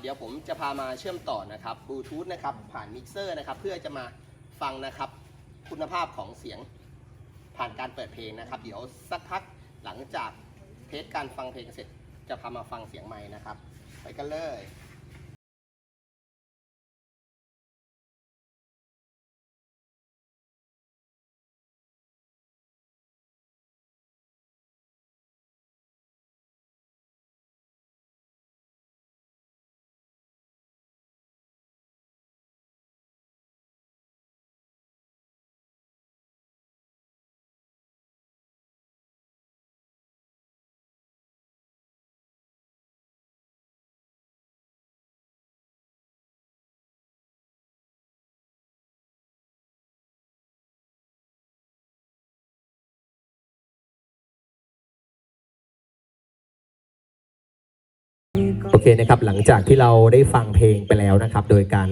เดี๋ยวผมจะพามาเชื่อมต่อนะครับบลูทูธนะครับผ่านมิกเซอร์นะครับเพื่อจะมาฟังนะครับคุณภาพของเสียงผ่านการเปิดเพลงนะครับ เดี๋ยวสักพักหลังจากเทสการฟังเพลงเสร็จจะพามาฟังเสียงใหม่นะครับ ไปกันเลย โอเคนะครับหลังจากที่เราได้ฟังเพลงไปแล้วนะครับ โดยการ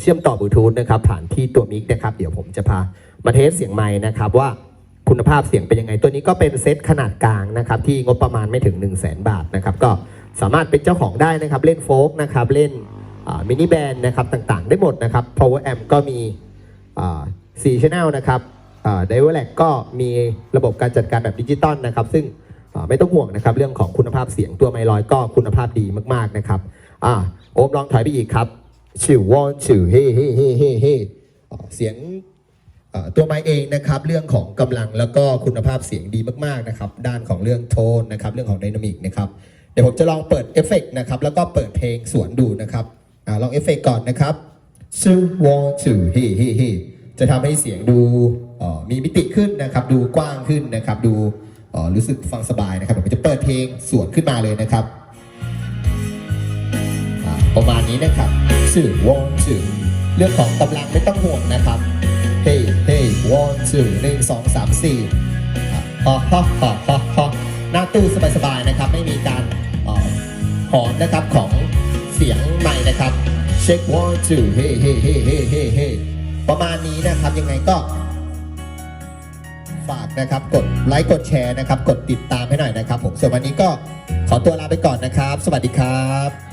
เชื่อมต่อบลูทูธนะครับผ่านที่ตัวมิกนะครับ เดี๋ยวผมจะพามาเทสเสียงไม้นะครับว่าคุณภาพเสียงเป็นยังไง ตัวนี้ก็เป็นเซตขนาดกลางนะครับที่งบประมาณไม่ถึง 1 0 0 0 0แบาทนะครับก็สามารถเป็นเจ้าของได้นะครับ เล่นโฟล์กนะครับเล่นมินิแบนนะครับต่างๆ ได้หมดนะครับ power amp ก็มีสี่ช anel นะครับไดเวอร์แลกก็มีระบบการจัดการแบบดิจิตอลนะครับ ซึ่ง ไม่ต้องห่วงนะครับ เรื่องของคุณภาพเสียงตัวไมลอยก็คุณภาพดีมากๆนะครับอ่าโอมลองถอยไปอีกครับชิววอนชิวเฮ่เฮ่เฮ่เฮ่เฮ่เสียงตัวไมค์เองนะครับเรื่องของกำลังแล้วก็คุณภาพเสียงดีมากๆนะครับด้านของเรื่องโทนนะครับเรื่องของไดนามิกนะครับเดี๋ยวผมจะลองเปิดเอฟเฟกต์นะครับแล้วก็เปิดเพลงสวนดูนะครับอลองเอฟเฟกต์ก่อนนะครับซูวอชูเฮ่เฮ่เฮ่จะทำให้เสียงดูมีมิติขึ้นนะครับดูกว้างขึ้นนะครับดู รู้สึกฟังสบายนะครับเดี๋ยวผมจะเปิดเพลงสวนขึ้นมาเลยนะครับ ประมาณนี้นะครับชื่อวอชูเรื่องของกำลังไม่ต้องห่วงนะครับเฮ้เฮ้วอชูหนึ่งสองสามสี่ฮ่าฮ่าฮ่าฮ่าฮ่าหน้าตู้สบายๆนะครับ ไม่มีการหอนนะครับของเสียงใหม่นะครับเช็ค one two เฮ้เฮ้เฮ้เฮ้เฮ้เฮ้ประมาณนี้นะครับยังไงก็ ฝากนะครับ กดไลค์กดแชร์นะครับ กดติดตามให้หน่อยนะครับ ผมส่วนวันนี้ก็ขอตัวลาไปก่อนนะครับ สวัสดีครับ